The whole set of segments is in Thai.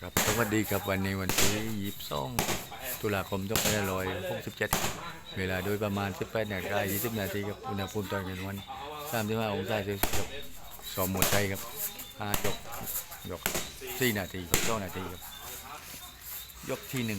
ครับสวัสดีครับวันนี้วันที่ยี่สิบสองตุลาคมต้องไปลอยหกสิบเจ็ดเวลาโดยประมาณสิบแปดนาฬิกายี่สิบนาทีครับอุณหภูมิตอนกลางวันสามสิบห้าองศาเซลเซียสครับสอบหมดใจครับห้ายกยกสี่นาทีครับสองนาทีครับยกที่หนึ่ง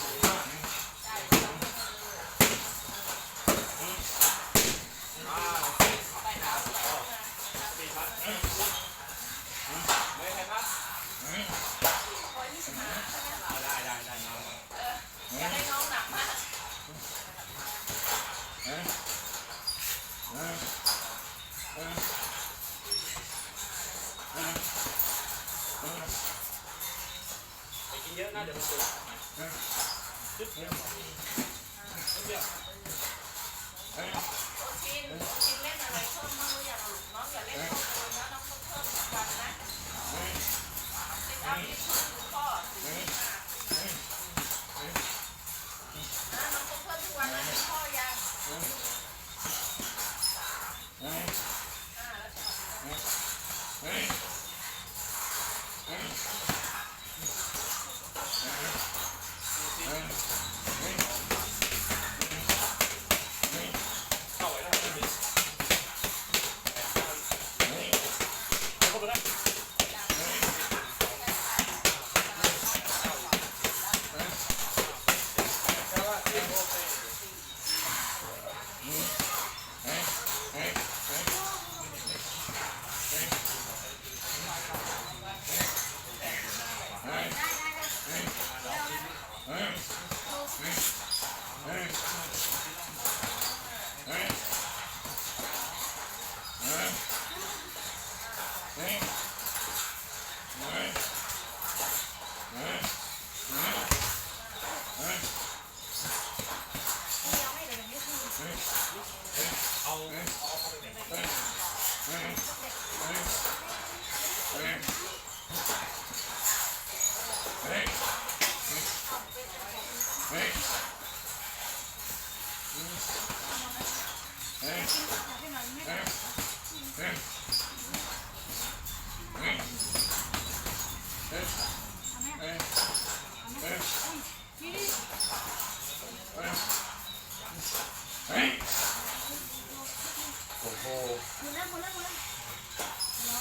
กินเล่นอะไรเพิ่มบ้างหรือยังลูกน้องอย่าเล่นเพิ่มนะน้องต้องเพิ่มทุกวันนะกินข้าวกินข้าวคุณพ่อถึงที่มานะน้องต้องเพิ่มทุกวันนะคุณพ่อยังอ่าแล้ว Hey! โอ้โหหมดแล้วหมดแล้วหมดแล้ว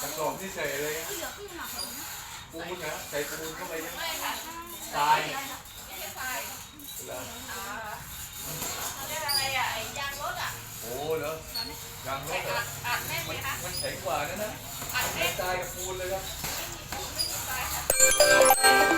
กระสอบที่ใส่อะไรนะที่เหลือขึ้นมาหมดนะปูนนะใส่ปูนเข้าไปนะทรายไม่ใช่ทรายเหรอะไรอะไอ้ยางรถอะโอ้เหรอยางรถเหรอมันมันแข็งกว่านั่นนะอัดใส่แน่นทรายกับปูนเลยครับ